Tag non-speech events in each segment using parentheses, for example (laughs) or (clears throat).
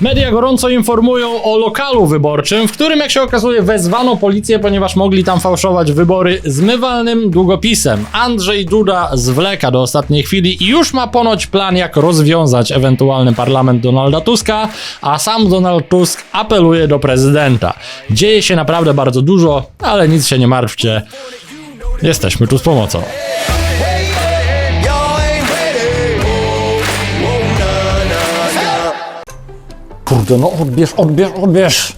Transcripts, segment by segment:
Media gorąco informują o lokalu wyborczym, w którym, jak się okazuje, wezwano policję, ponieważ mogli tam fałszować wybory zmywalnym długopisem. Andrzej Duda zwleka do ostatniej chwili i już ma ponoć plan, jak rozwiązać ewentualny parlament Donalda Tuska, a sam Donald Tusk apeluje do prezydenta. Dzieje się naprawdę bardzo dużo, ale nic się nie martwcie. Jesteśmy tu z pomocą. Kurde, no odbierz, odbierz, odbierz!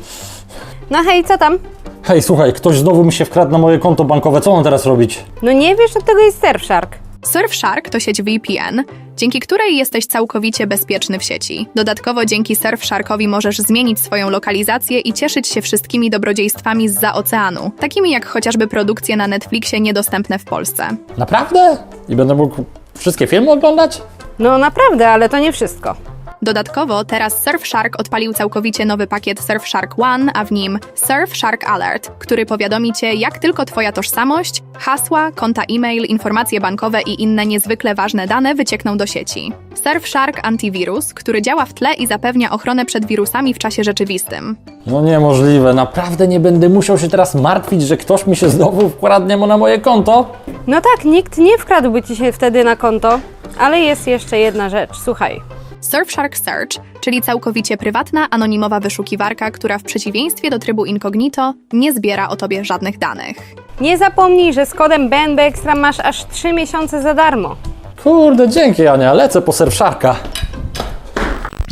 No hej, co tam? Hej, słuchaj, ktoś znowu mi się wkradł na moje konto bankowe, co mam teraz robić? No nie wiesz, od tego jest Surfshark. Surfshark to sieć VPN, dzięki której jesteś całkowicie bezpieczny w sieci. Dodatkowo dzięki Surfsharkowi możesz zmienić swoją lokalizację i cieszyć się wszystkimi dobrodziejstwami zza oceanu, takimi jak chociażby produkcje na Netflixie niedostępne w Polsce. Naprawdę? I będę mógł wszystkie filmy oglądać? No naprawdę, ale to nie wszystko. Dodatkowo teraz Surfshark odpalił całkowicie nowy pakiet Surfshark One, a w nim Surfshark Alert, który powiadomi Cię, jak tylko Twoja tożsamość, hasła, konta e-mail, informacje bankowe i inne niezwykle ważne dane wyciekną do sieci. Surfshark Antivirus, który działa w tle i zapewnia ochronę przed wirusami w czasie rzeczywistym. No niemożliwe, naprawdę nie będę musiał się teraz martwić, że ktoś mi się znowu wkradnie mu na moje konto? No tak, nikt nie wkradłby ci się wtedy na konto. Ale jest jeszcze jedna rzecz, słuchaj. Surfshark Search, czyli całkowicie prywatna, anonimowa wyszukiwarka, która w przeciwieństwie do trybu incognito nie zbiera o Tobie żadnych danych. Nie zapomnij, że z kodem BNB Extra masz aż 3 miesiące za darmo. Kurde, dzięki Ania, lecę po Surfsharka.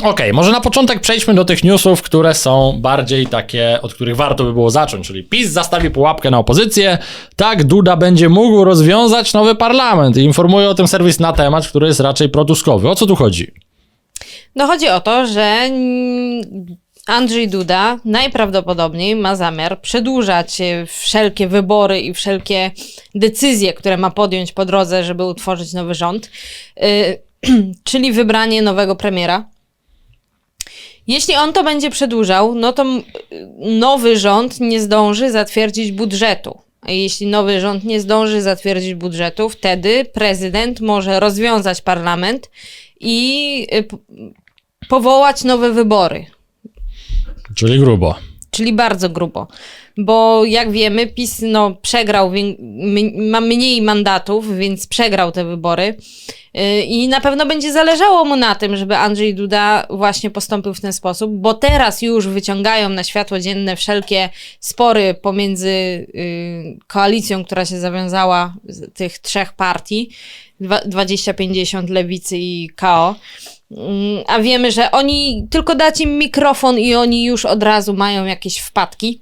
Okej, może na początek przejdźmy do tych newsów, które są bardziej takie, od których warto by było zacząć, czyli PiS zastawi pułapkę na opozycję, tak Duda będzie mógł rozwiązać nowy parlament i informuje o tym serwis na temat, który jest raczej protuskowy. O co tu chodzi? No chodzi o to, że Andrzej Duda najprawdopodobniej ma zamiar przedłużać e, wszelkie wybory i wszelkie decyzje, które ma podjąć po drodze, żeby utworzyć nowy rząd, y, (clears throat) czyli wybranie nowego premiera. Jeśli on to będzie przedłużał, no to nowy rząd nie zdąży zatwierdzić budżetu. Jeśli nowy rząd nie zdąży zatwierdzić budżetu, wtedy prezydent może rozwiązać parlament i p- powołać nowe wybory. Czyli grubo. Czyli bardzo grubo. Bo jak wiemy, PiS no, przegrał, ma mniej mandatów, więc przegrał te wybory. Yy, I na pewno będzie zależało mu na tym, żeby Andrzej Duda właśnie postąpił w ten sposób, bo teraz już wyciągają na światło dzienne wszelkie spory pomiędzy yy, koalicją, która się zawiązała tych trzech partii, dwa- 20-50 Lewicy i KO. Mm, A wiemy, że oni tylko dać im mikrofon i oni już od razu mają jakieś wpadki.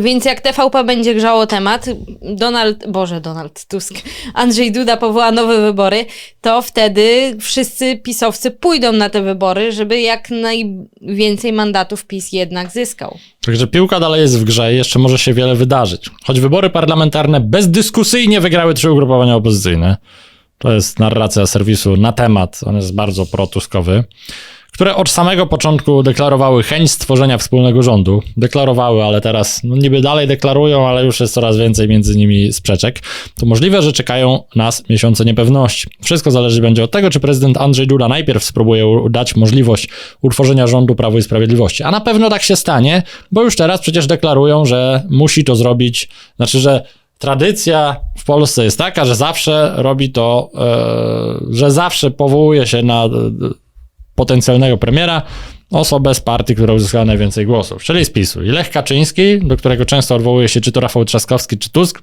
Więc jak TVP będzie grzało temat, Donald, Boże, Donald Tusk, (laughs) Andrzej Duda powoła nowe wybory, to wtedy wszyscy pisowcy pójdą na te wybory, żeby jak najwięcej mandatów PiS jednak zyskał. Także piłka dalej jest w grze i jeszcze może się wiele wydarzyć. Choć wybory parlamentarne bezdyskusyjnie wygrały trzy ugrupowania opozycyjne. To jest narracja serwisu na temat, on jest bardzo protuskowy, które od samego początku deklarowały chęć stworzenia wspólnego rządu. Deklarowały, ale teraz no niby dalej deklarują, ale już jest coraz więcej między nimi sprzeczek. To możliwe, że czekają nas miesiące niepewności. Wszystko zależy będzie od tego, czy prezydent Andrzej Duda najpierw spróbuje dać możliwość utworzenia rządu Prawo i Sprawiedliwości. A na pewno tak się stanie, bo już teraz przecież deklarują, że musi to zrobić, znaczy, że tradycja w Polsce jest taka, że zawsze robi to, e, że zawsze powołuje się na e, potencjalnego premiera osobę z partii, która uzyskała najwięcej głosów, czyli z PiSu. I Lech Kaczyński, do którego często odwołuje się czy to Rafał Trzaskowski, czy Tusk,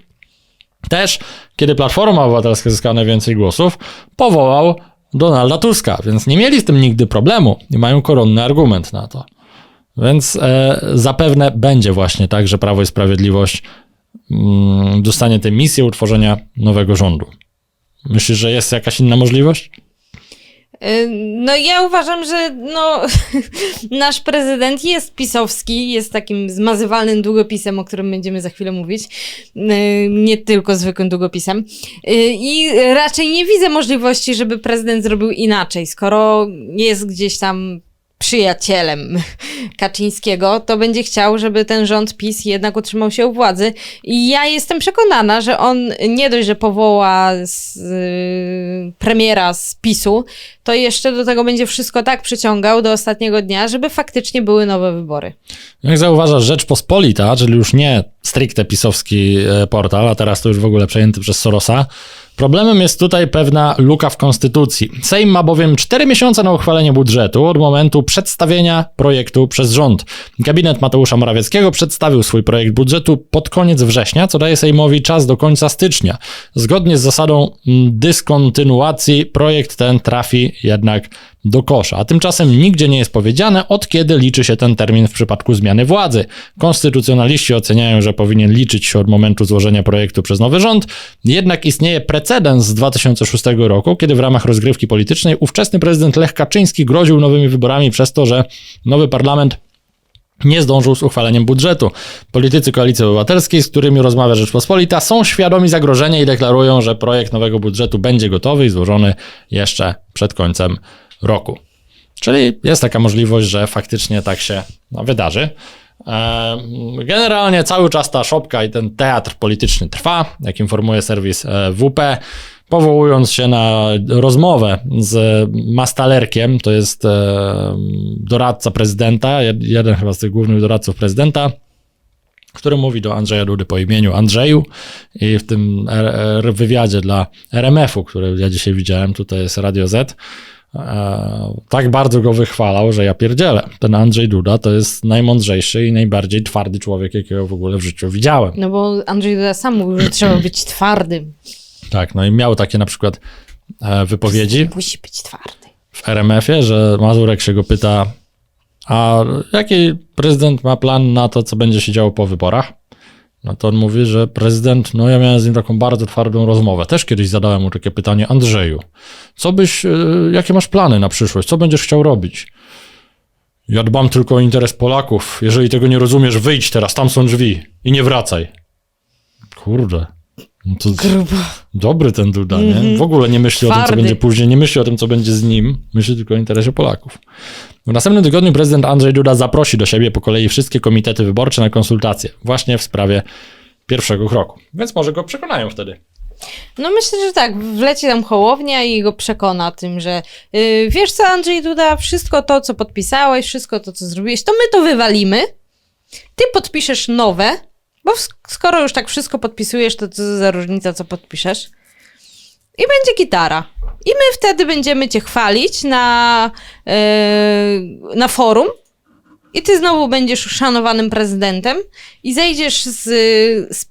też, kiedy Platforma Obywatelska zyskała najwięcej głosów, powołał Donalda Tuska, więc nie mieli z tym nigdy problemu i mają koronny argument na to. Więc e, zapewne będzie właśnie tak, że Prawo i Sprawiedliwość dostanie tę misję utworzenia nowego rządu. Myślisz, że jest jakaś inna możliwość? Yy, No ja uważam, że no, (laughs) nasz prezydent jest pisowski, jest takim zmazywalnym długopisem, o którym będziemy za chwilę mówić, Yy, nie tylko zwykłym długopisem. Yy, I raczej nie widzę możliwości, żeby prezydent zrobił inaczej, skoro jest gdzieś tam przyjacielem Kaczyńskiego, to będzie chciał, żeby ten rząd PiS jednak utrzymał się u władzy. I ja jestem przekonana, że on nie dość, że powoła z, y, premiera z PiSu, to jeszcze do tego będzie wszystko tak przyciągał do ostatniego dnia, żeby faktycznie były nowe wybory. Jak zauważasz, Rzeczpospolita, czyli już nie stricte pisowski e, portal, a teraz to już w ogóle przejęty przez Sorosa, problemem jest tutaj pewna luka w konstytucji. Sejm ma bowiem 4 miesiące na uchwalenie budżetu od momentu przedstawienia projektu przez rząd. Gabinet Mateusza Morawieckiego przedstawił swój projekt budżetu pod koniec września, co daje Sejmowi czas do końca stycznia. Zgodnie z zasadą mm, dyskontynuacji projekt ten trafi jednak do kosza, a tymczasem nigdzie nie jest powiedziane, od kiedy liczy się ten termin w przypadku zmiany władzy. Konstytucjonaliści oceniają, że powinien liczyć się od momentu złożenia projektu przez nowy rząd, jednak istnieje precedens z 2006 roku, kiedy w ramach rozgrywki politycznej ówczesny prezydent Lech Kaczyński groził nowymi wyborami przez to, że nowy parlament nie zdążył z uchwaleniem budżetu. Politycy Koalicji Obywatelskiej, z którymi rozmawia Rzeczpospolita, są świadomi zagrożenia i deklarują, że projekt nowego budżetu będzie gotowy i złożony jeszcze przed końcem roku. Czyli jest taka możliwość, że faktycznie tak się no, wydarzy. E, Generalnie cały czas ta szopka i ten teatr polityczny trwa, jak informuje serwis e, WP, powołując się na rozmowę z Mastalerkiem, to jest e, doradca prezydenta, jed- jeden chyba z tych głównych doradców prezydenta, który mówi do Andrzeja Dudy po imieniu Andrzeju i w tym wywiadzie dla RMF-u, który ja dzisiaj widziałem, tutaj jest Radio Z, e, tak bardzo go wychwalał, że ja pierdzielę. Ten Andrzej Duda to jest najmądrzejszy i najbardziej twardy człowiek, jakiego w ogóle w życiu widziałem. No bo Andrzej Duda sam mówił, że trzeba być twardym. Tak, no i miał takie na przykład e, wypowiedzi Musi być twardy. w RMF-ie, że Mazurek się go pyta, a jaki prezydent ma plan na to, co będzie się działo po wyborach? No to on mówi, że prezydent, no ja miałem z nim taką bardzo twardą rozmowę. Też kiedyś zadałem mu takie pytanie, Andrzeju, co byś, e, jakie masz plany na przyszłość? Co będziesz chciał robić? Ja dbam tylko o interes Polaków. Jeżeli tego nie rozumiesz, wyjdź teraz, tam są drzwi i nie wracaj. Kurde. No to Grubo. dobry ten Duda, nie? W ogóle nie myśli o tym, co Twardy. będzie później, nie myśli o tym, co będzie z nim, myśli tylko o interesie Polaków. W następnym tygodniu prezydent Andrzej Duda zaprosi do siebie po kolei wszystkie komitety wyborcze na konsultacje, właśnie w sprawie pierwszego kroku. Więc może go przekonają wtedy. No myślę, że tak, wleci tam Hołownia i go przekona tym, że yy, wiesz co Andrzej Duda, wszystko to, co podpisałeś, wszystko to, co zrobiłeś, to my to wywalimy, ty podpiszesz nowe, bo sk- skoro już tak wszystko podpisujesz, to co za różnica, co podpiszesz. I będzie gitara. I my wtedy będziemy cię chwalić na, yy, na forum. I ty znowu będziesz szanowanym prezydentem i zejdziesz z, z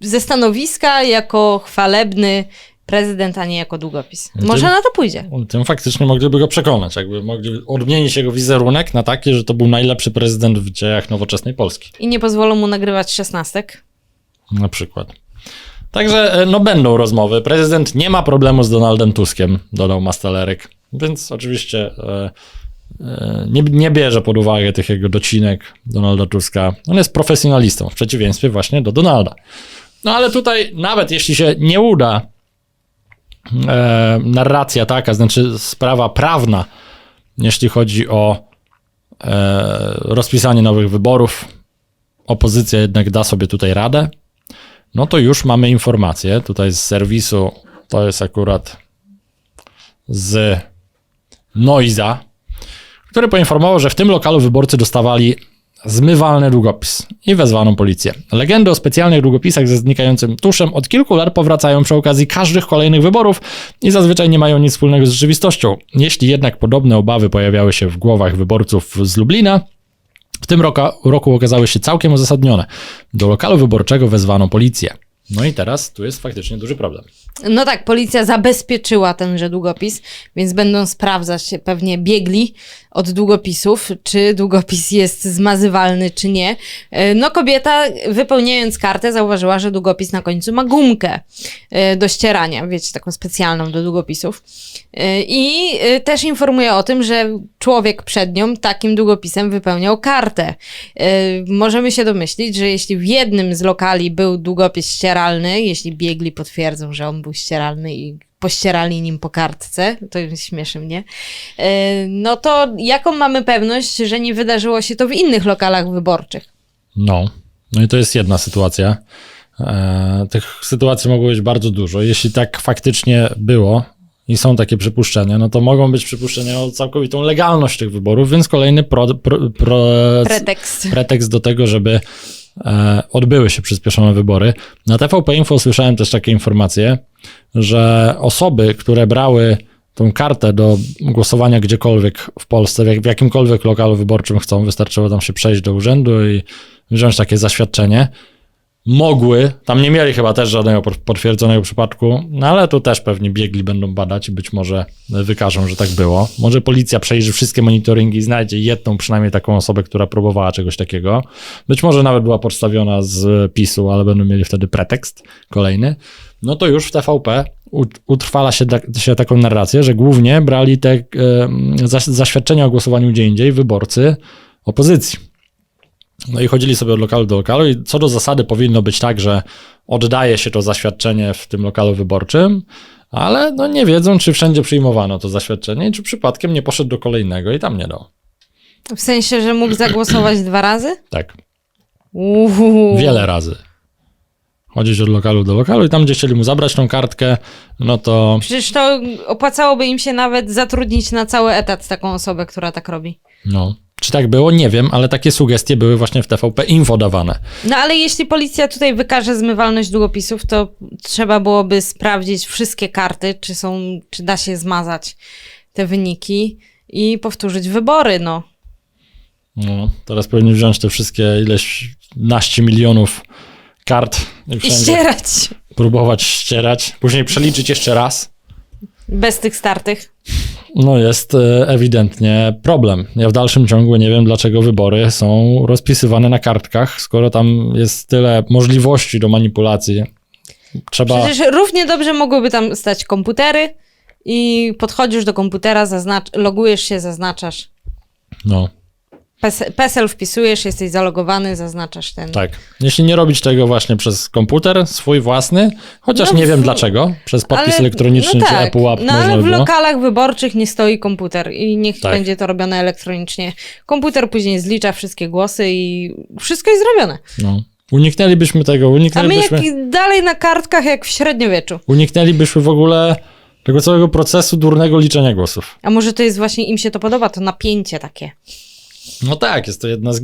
ze stanowiska jako chwalebny prezydent, a nie jako długopis. No Może na to pójdzie. Tym faktycznie mogliby go przekonać, jakby mogli odmienić jego wizerunek na taki, że to był najlepszy prezydent w dziejach nowoczesnej Polski. I nie pozwolą mu nagrywać szesnastek. Na przykład. Także e, no będą rozmowy. Prezydent nie ma problemu z Donaldem Tuskiem, dodał Mastalerek. Więc oczywiście e, e, nie, nie bierze pod uwagę tych jego docinek Donalda Tuska. On jest profesjonalistą, w przeciwieństwie właśnie do Donalda. No ale tutaj nawet jeśli się nie uda e, narracja taka, znaczy sprawa prawna, jeśli chodzi o e, rozpisanie nowych wyborów, opozycja jednak da sobie tutaj radę, no to już mamy informację tutaj z serwisu, to jest akurat z Noiza, który poinformował, że w tym lokalu wyborcy dostawali zmywalny długopis i wezwano policję. Legendy o specjalnych długopisach ze znikającym tuszem od kilku lat powracają przy okazji każdych kolejnych wyborów i zazwyczaj nie mają nic wspólnego z rzeczywistością. Jeśli jednak podobne obawy pojawiały się w głowach wyborców z Lublina, w tym roku, roku okazały się całkiem uzasadnione. Do lokalu wyborczego wezwano policję. No i teraz tu jest faktycznie duży problem. No tak, policja zabezpieczyła tenże długopis, więc będą sprawdzać pewnie biegli od długopisów, czy długopis jest zmazywalny, czy nie. E, No kobieta wypełniając kartę zauważyła, że długopis na końcu ma gumkę e, do ścierania, wiecie, taką specjalną do długopisów. E, I też informuje o tym, że człowiek przed nią takim długopisem wypełniał kartę. Możemy się domyślić, że jeśli w jednym z lokali był długopis ścieralny, jeśli biegli potwierdzą, że on był ścieralny i pościerali nim po kartce, to śmieszy mnie, e, no to jaką mamy pewność, że nie wydarzyło się to w innych lokalach wyborczych? No, no i to jest jedna sytuacja. E, tych sytuacji mogło być bardzo dużo. Jeśli tak faktycznie było i są takie przypuszczenia, no to mogą być przypuszczenia o całkowitą legalność tych wyborów, więc kolejny pro, pro, pro, Pretekst. pretekst do tego, żeby e, odbyły się przyspieszone wybory. Na TVP Info słyszałem też takie informacje, że osoby, które brały tą kartę do głosowania gdziekolwiek w Polsce, w, jak, w jakimkolwiek lokalu wyborczym chcą, wystarczyło tam się przejść do urzędu i wziąć takie zaświadczenie, mogły, tam nie mieli chyba też żadnego potwierdzonego przypadku, no ale tu też pewnie biegli będą badać i być może wykażą, że tak było. Może policja przejrzy wszystkie monitoringi i znajdzie jedną przynajmniej taką osobę, która próbowała czegoś takiego. Być może nawet była podstawiona z PiSu, ale będą mieli wtedy pretekst kolejny. No to już w TVP utrwala się, da- się taką narrację, że głównie brali te e, zaś- zaświadczenia o głosowaniu gdzie indziej wyborcy opozycji. No i chodzili sobie od lokalu do lokalu i co do zasady powinno być tak, że oddaje się to zaświadczenie w tym lokalu wyborczym, ale no nie wiedzą, czy wszędzie przyjmowano to zaświadczenie i czy przypadkiem nie poszedł do kolejnego i tam nie dał. W sensie, że mógł zagłosować dwa razy? Tak, Uuu. wiele razy. Chodzić od lokalu do lokalu i tam, gdzie chcieli mu zabrać tą kartkę, no to Przecież to opłacałoby im się nawet zatrudnić na cały etat taką osobę, która tak robi. no. Czy tak było? Nie wiem, ale takie sugestie były właśnie w TVP Info dawane. No ale jeśli policja tutaj wykaże zmywalność długopisów, to trzeba byłoby sprawdzić wszystkie karty, czy są, czy da się zmazać te wyniki i powtórzyć wybory, no. No, teraz powinni wziąć te wszystkie ileś naście milionów kart i ścierać próbować ścierać, później przeliczyć jeszcze raz. bez tych startych. No jest e, ewidentnie problem. Ja w dalszym ciągu nie wiem, dlaczego wybory są rozpisywane na kartkach, skoro tam jest tyle możliwości do manipulacji. Trzeba. Przecież równie dobrze mogłyby tam stać komputery i podchodzisz do komputera, zaznacz, logujesz się, zaznaczasz. No, PESEL, wpisujesz, jesteś zalogowany, zaznaczasz ten. tak. Jeśli nie robić tego właśnie przez komputer, swój własny, chociaż No nie wiem w- dlaczego, przez podpis Ale- elektroniczny no czy tak, Apple Watch No ale w było. lokalach wyborczych nie stoi komputer i niech Tak. będzie to robione elektronicznie. Komputer później zlicza wszystkie głosy i wszystko jest zrobione. No. Uniknęlibyśmy tego, A my uniknęlibyśmy, jak dalej na kartkach jak w średniowieczu. uniknęlibyśmy w ogóle tego całego procesu durnego liczenia głosów. A może to jest właśnie, im się to podoba, to napięcie takie. No tak, jest to jedna z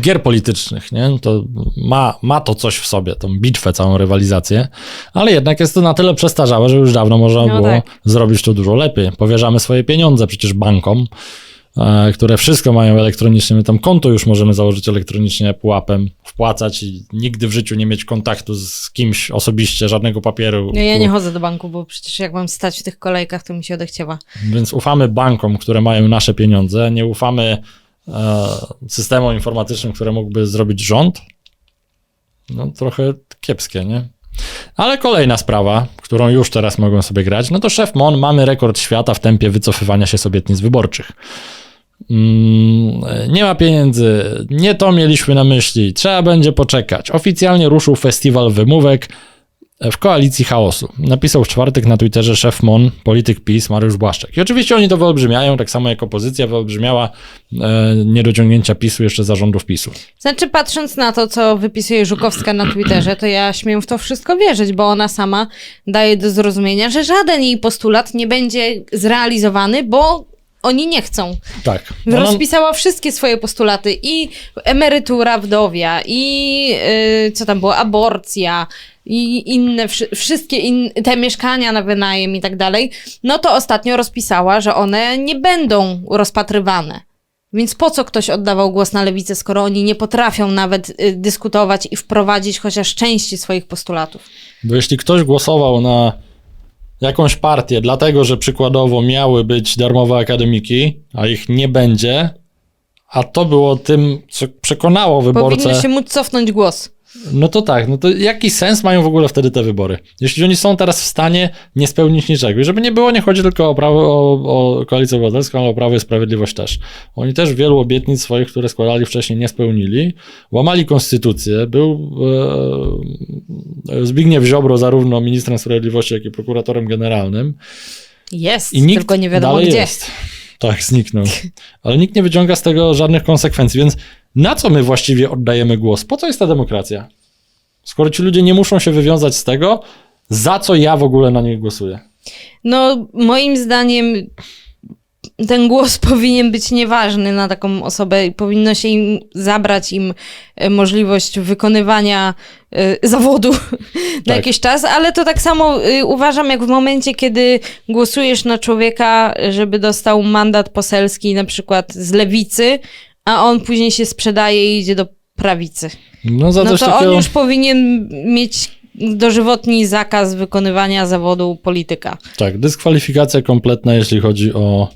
gier politycznych, nie? To ma, ma to coś w sobie, tą bitwę, całą rywalizację, ale jednak jest to na tyle przestarzałe, że już dawno można No było tak. zrobić to dużo lepiej. Powierzamy swoje pieniądze przecież bankom, e, które wszystko mają elektronicznie. My tam konto już możemy założyć elektronicznie pułapem, wpłacać i nigdy w życiu nie mieć kontaktu z kimś osobiście, żadnego papieru. No ja nie chodzę do banku, bo przecież jak mam stać w tych kolejkach, to mi się odechciewa. Więc ufamy bankom, które mają nasze pieniądze, nie ufamy systemom informatycznym, które mógłby zrobić rząd. No trochę kiepskie, nie? Ale kolejna sprawa, którą już teraz mogą sobie grać, no to szef MON, mamy rekord świata w tempie wycofywania się z obietnic wyborczych. Mm, nie ma pieniędzy, nie to mieliśmy na myśli, trzeba będzie poczekać. Oficjalnie ruszył festiwal wymówek w koalicji chaosu. Napisał w czwartek na Twitterze szef MON, polityk PiS Mariusz Błaszczak. I oczywiście oni to wyolbrzymiają, tak samo jak opozycja wyolbrzymiała e, niedociągnięcia PiSu jeszcze zarządów PiSu. Znaczy, patrząc na to, co wypisuje Żukowska na Twitterze, to ja śmiem w to wszystko wierzyć, bo ona sama daje do zrozumienia, że żaden jej postulat nie będzie zrealizowany, bo oni nie chcą. Tak. Ona, Rozpisała wszystkie swoje postulaty i emerytura wdowia, i yy, co tam było, aborcja, i inne, wszy- wszystkie in, te mieszkania na wynajem i tak dalej. No to ostatnio rozpisała, że one nie będą rozpatrywane. Więc po co ktoś oddawał głos na lewicę, skoro oni nie potrafią nawet y, dyskutować i wprowadzić chociaż części swoich postulatów? bo jeśli ktoś głosował na jakąś partię, dlatego że przykładowo miały być darmowe akademiki, a ich nie będzie, a to było tym, co przekonało wyborcę. Powinno się móc cofnąć głos. No to tak, no to jaki sens mają w ogóle wtedy te wybory? Jeśli oni są teraz w stanie nie spełnić niczego. I żeby nie było, nie chodzi tylko o, prawo, o, o koalicję obywatelską, ale o Prawo i Sprawiedliwość też. Oni też wielu obietnic swoich, które składali wcześniej, nie spełnili. Łamali konstytucję. Był e, Zbigniew Ziobro zarówno ministrem sprawiedliwości, jak i prokuratorem generalnym. Jest, I nikt tylko nie wiadomo dalej gdzie. Jest. Tak, zniknął. Ale nikt nie wyciąga z tego żadnych konsekwencji, więc na co my właściwie oddajemy głos? Po co jest ta demokracja? Skoro ci ludzie nie muszą się wywiązać z tego, za co ja w ogóle na nich głosuję. No, moim zdaniem ten głos (laughs) powinien być nieważny na taką osobę. Powinno się im zabrać im e, możliwość wykonywania e, zawodu (laughs) na Tak. jakiś czas, ale to tak samo e, uważam, jak w momencie, kiedy głosujesz na człowieka, żeby dostał mandat poselski na przykład z lewicy, a on później się sprzedaje i idzie do prawicy. No za No to takiego... on już powinien mieć dożywotni zakaz wykonywania zawodu polityka. Tak, dyskwalifikacja kompletna, jeśli chodzi o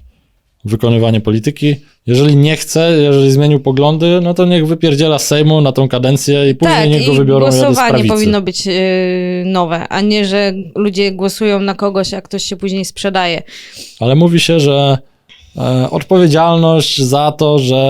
wykonywanie polityki. Jeżeli nie chce, jeżeli zmienił poglądy, no to niech wypierdziela z Sejmu na tą kadencję i później tak, niech go i wybiorą z głosowanie powinno być yy, nowe, a nie, że ludzie głosują na kogoś, a ktoś się później sprzedaje. Ale mówi się, że odpowiedzialność za to, że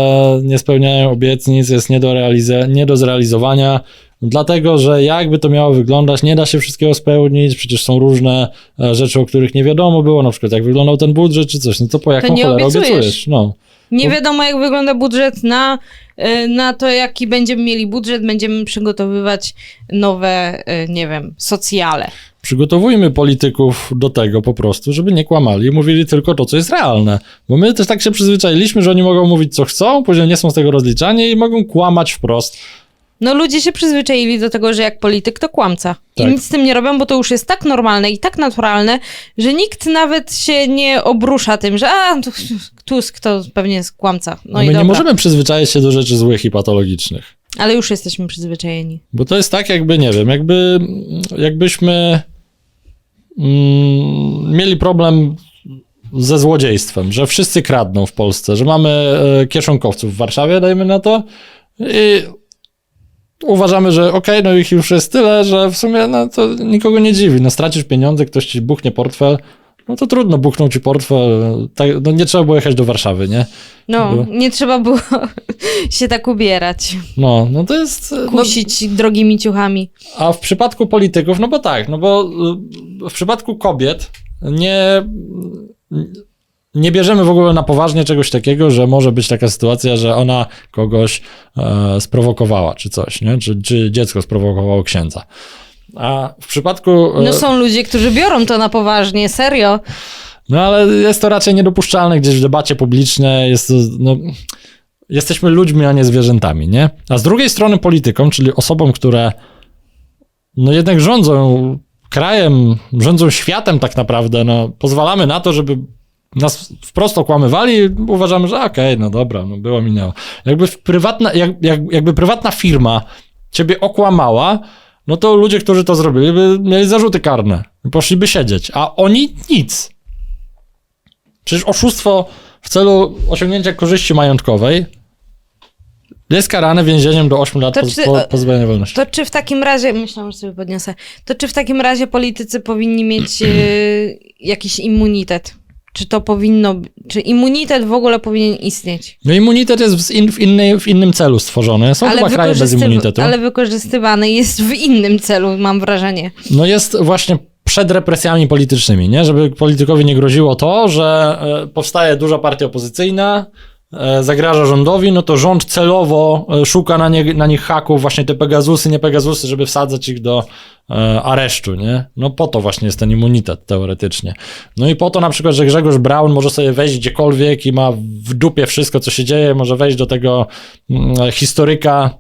nie spełniają obietnic jest nie do, realiza- nie do zrealizowania, dlatego że jakby to miało wyglądać, nie da się wszystkiego spełnić, przecież są różne e, rzeczy, o których nie wiadomo było, na przykład jak wyglądał ten budżet czy coś, no to po jaką nie cholerę obiecujesz. obiecujesz? No. Nie wiadomo, jak wygląda budżet na, yy, na to, jaki będziemy mieli budżet, będziemy przygotowywać nowe, nie wiem, socjale. Przygotowujmy polityków do tego po prostu, żeby nie kłamali i mówili tylko to, co jest realne. Bo my też tak się przyzwyczailiśmy, że oni mogą mówić, co chcą, później nie są z tego rozliczani i mogą kłamać wprost. No ludzie się przyzwyczaili do tego, że jak polityk to kłamca. I Tak. nic z tym nie robią, bo to już jest tak normalne i tak naturalne, że nikt nawet się nie obrusza tym, że a, tu- Tusk to pewnie jest kłamca. No my i nie możemy przyzwyczaić się do rzeczy złych i patologicznych. Ale już jesteśmy przyzwyczajeni. Bo to jest tak, jakby, nie wiem, jakby, jakbyśmy mm, mieli problem ze złodziejstwem, że wszyscy kradną w Polsce, że mamy e, kieszonkowców w Warszawie, dajmy na to, i uważamy, że okej, no ich już jest tyle, że w sumie no, to nikogo nie dziwi. No stracisz pieniądze, ktoś ci buchnie portfel, no to trudno, buchnął ci portfel, tak, no nie trzeba było jechać do Warszawy, nie? No, Bo- nie trzeba było (laughs) się tak ubierać, No, no to jest... No, kusić drogimi ciuchami. A w przypadku polityków, no bo tak, no bo y, w przypadku kobiet nie, nie bierzemy w ogóle na poważnie czegoś takiego, że może być taka sytuacja, że ona kogoś e, sprowokowała, czy coś, nie? Czy, czy dziecko sprowokowało księdza. A w przypadku. e, No są ludzie, którzy biorą to na poważnie, serio. No ale jest to raczej niedopuszczalne gdzieś w debacie publicznej. Jest no, jesteśmy ludźmi, a nie zwierzętami, nie? A z drugiej strony politykom, czyli osobom, które no jednak rządzą krajem, rządzą światem tak naprawdę, no pozwalamy na to, żeby nas wprost okłamywali, uważamy, że okej, no dobra, no było, minęło. Jakby prywatna, jak, jak, jakby prywatna firma ciebie okłamała, no to ludzie, którzy to zrobili, by mieli zarzuty karne. Poszliby siedzieć, a oni nic. Przecież oszustwo w celu osiągnięcia korzyści majątkowej jest karane więzieniem do 8 lat To czy- po, pozbawienia wolności. To czy w takim razie, myślałam, że sobie podniosę, to czy w takim razie politycy powinni mieć e, (clears throat) jakiś immunitet? Czy to powinno, czy immunitet w ogóle powinien istnieć? No immunitet jest w, in, w, innej, w innym celu stworzony. Są chyba kraje bez immunitetu. ale wykorzystywany jest w innym celu, mam wrażenie. No jest właśnie przed represjami politycznymi, nie? Żeby politykowi nie groziło to, że e, powstaje duża partia opozycyjna, zagraża rządowi, no to rząd celowo e, szuka na, nie, na nich haków, właśnie te Pegazusy, nie Pegazusy, żeby wsadzać ich do e, aresztu, nie? No po to właśnie jest ten immunitet teoretycznie. No i po to na przykład, że Grzegorz Braun może sobie wejść gdziekolwiek i ma w dupie wszystko, co się dzieje, może wejść do tego mm, historyka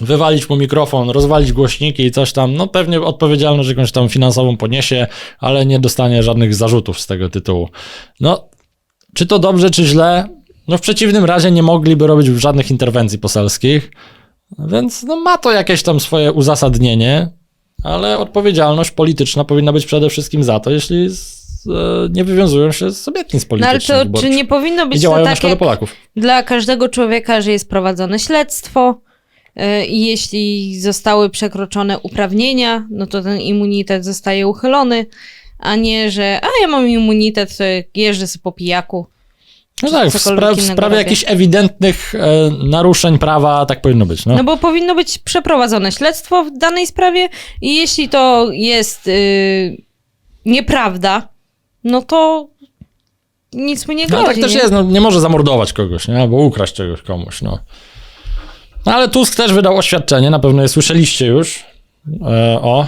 wywalić mu mikrofon, rozwalić głośniki i coś tam, no pewnie odpowiedzialność jakąś tam finansową poniesie, ale nie dostanie żadnych zarzutów z tego tytułu. No, czy to dobrze, czy źle? No w przeciwnym razie nie mogliby robić żadnych interwencji poselskich, więc no ma to jakieś tam swoje uzasadnienie, ale odpowiedzialność polityczna powinna być przede wszystkim za to, jeśli z, e, nie wywiązują się z obietnic No politycznych. ale to czy nie powinno być to tak jak Polaków. dla każdego człowieka, że jest prowadzone śledztwo, y, i jeśli zostały przekroczone uprawnienia, no to ten immunitet zostaje uchylony, a nie, że a ja mam immunitet, to jeżdżę sobie po pijaku. No tak, w, spra- w sprawie robię. jakichś ewidentnych e, naruszeń prawa tak powinno być. No. No bo powinno być przeprowadzone śledztwo w danej sprawie i jeśli to jest y, nieprawda, no to nic mu nie No, grozi. tak też nie? jest, no, nie może zamordować kogoś, nie? albo ukraść czegoś komuś. No. no ale Tusk też wydał oświadczenie, na pewno je słyszeliście już. E, o,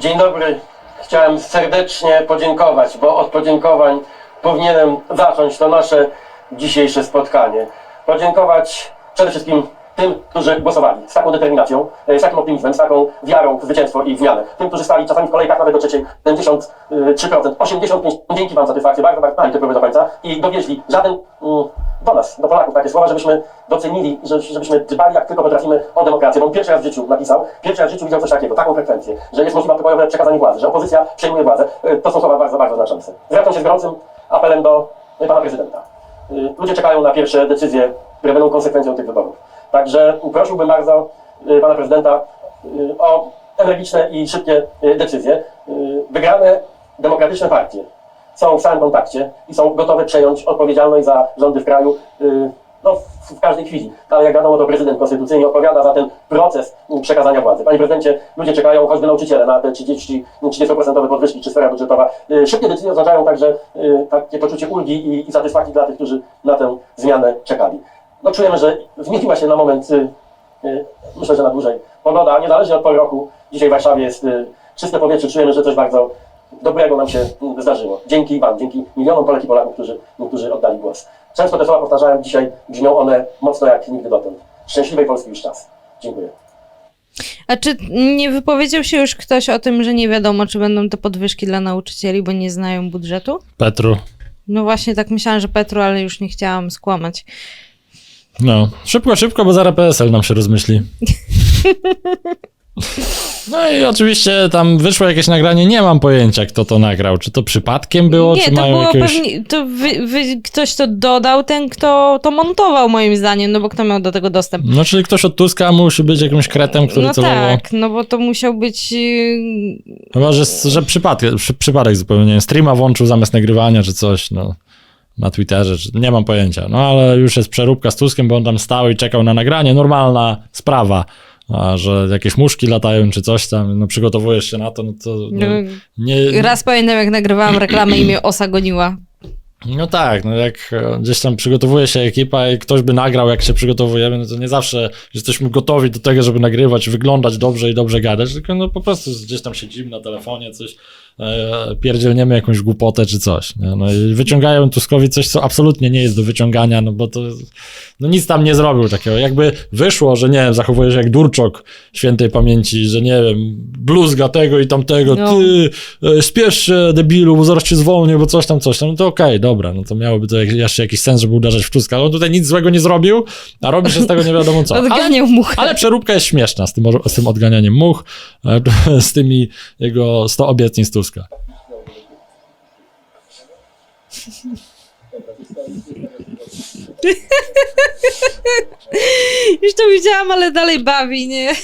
Dzień dobry. Chciałem serdecznie podziękować, bo od podziękowań powinienem zacząć to nasze dzisiejsze spotkanie. Podziękować przede wszystkim tym, którzy głosowali z taką determinacją, e, z takim optymizmem, z taką wiarą w zwycięstwo i w zmianę. Tym, którzy stali czasami w kolejkach nawet do trzeciej, 73%, 85%. Dzięki Wam satysfakcję, bardzo, bardzo i to próby do końca. I dowieźli żaden mm, do nas, do Polaków takie słowa, żebyśmy docenili, że, żebyśmy dbali jak tylko potrafimy o demokrację. Bo on pierwszy raz w życiu napisał, pierwszy raz w życiu widział coś takiego, taką frekwencję, że jest możliwe pokojowe przekazanie władzy, że opozycja przejmuje władzę. E, To są słowa bardzo, bardzo znaczące. Zwracam się z gorącym apelem do pana prezydenta. Y, Ludzie czekają na pierwsze decyzje, które będą konsekwencją tych wyborów. Także prosiłbym bardzo y, pana prezydenta y, o energiczne i szybkie decyzje. Wygrane demokratyczne partie są w stałym kontakcie i są gotowe przejąć odpowiedzialność za rządy w kraju no, w, każdej chwili. Ale jak wiadomo, to prezydent konstytucyjnie odpowiada za ten proces przekazania władzy. Panie prezydencie, ludzie czekają, choćby nauczyciele, na te 30, 30% podwyżki czy sfera budżetowa. Y, Szybkie decyzje oznaczają także y, takie poczucie ulgi i, i satysfakcji dla tych, którzy na tę zmianę czekali. No czujemy, że zmieniła się na moment, y, myślę, że na dłużej, pogoda, niezależnie od pory roku. Dzisiaj w Warszawie jest czyste powietrze, czujemy, że coś bardzo dobrego nam się mm, zdarzyło. Dzięki Wam, dzięki milionom Polek i Polaków, którzy, którzy oddali głos. Często te słowa powtarzałem, dzisiaj brzmią one mocno jak nigdy dotąd. Szczęśliwej Polski już czas. Dziękuję. A czy nie wypowiedział się już ktoś o tym, że nie wiadomo, czy będą te podwyżki dla nauczycieli, bo nie znają budżetu? Petru. No właśnie tak myślałam, że Petru, ale już nie chciałam skłamać. No, szybko, szybko, bo zaraz PSL nam się rozmyśli. (laughs) No i oczywiście tam wyszło jakieś nagranie, nie mam pojęcia kto to nagrał, czy to przypadkiem było, nie, czy to mają było jakiegoś... pewnie, to wy, wy, ktoś to dodał, ten kto to montował moim zdaniem, no bo kto miał do tego dostęp. No czyli ktoś od Tuska musi być jakimś kretem, który No celowo... tak, no bo to musiał być... yy, Chyba, że, że przypadek, przy, przypadek zupełnie, nie wiem, streama włączył zamiast nagrywania, czy coś, no. Na Twitterze, czy, nie mam pojęcia. No ale już jest przeróbka z Tuskiem, bo on tam stał i czekał na nagranie, normalna sprawa. A że jakieś muszki latają, czy coś tam, no przygotowujesz się na to, no to... No, No, nie, raz pamiętam, jak nagrywałam reklamę i mnie osa goniła. No tak, no jak e, gdzieś tam przygotowuje się ekipa i ktoś by nagrał, jak się przygotowujemy, no to nie zawsze jesteśmy gotowi do tego, żeby nagrywać, wyglądać dobrze i dobrze gadać, tylko no po prostu gdzieś tam siedzimy na telefonie, coś pierdzielniemy jakąś głupotę czy coś. Nie? No i wyciągają Tuskowi coś, co absolutnie nie jest do wyciągania, no bo to no nic tam nie zrobił takiego. Jakby wyszło, że nie wiem, zachowuje się jak Durczok świętej pamięci, że nie wiem, bluzga tego i tamtego, No. ty e, spiesz się debilu, bo zaraz cię zwolnię, bo coś tam, coś tam, no to okej, dobra, no to miałoby to jeszcze jakiś sens, żeby uderzać w Tuska, ale on tutaj nic złego nie zrobił, a robi się z tego nie wiadomo co. (laughs) Ale, Odganiał muchę. ale przeróbka jest śmieszna z tym, z tym odganianiem much, e, (laughs) z tymi jego 100 obietnic Tuska. Już to widziałam, ale dalej bawi, nie?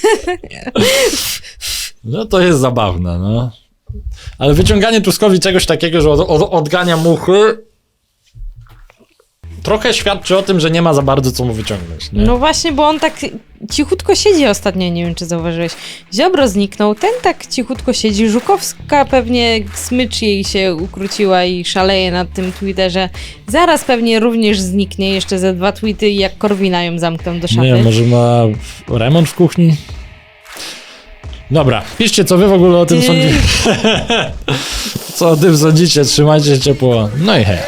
No to jest zabawne, no. Ale wyciąganie Tuskowi czegoś takiego, że od, od, odgania muchy, trochę świadczy o tym, że nie ma za bardzo co mu wyciągnąć. Nie? No właśnie, bo on tak cichutko siedzi ostatnio, nie wiem czy zauważyłeś. Ziobro zniknął, ten tak cichutko siedzi. Żukowska pewnie smycz jej się ukróciła i szaleje na tym Twitterze. Zaraz pewnie również zniknie jeszcze ze dwa tweety jak Korwina ją zamkną do szafy. Nie może ma remont w kuchni? Dobra, piszcie co wy w ogóle o tym Ty- sądzicie. (laughs) co o tym sądzicie, trzymajcie się ciepło. No i hej.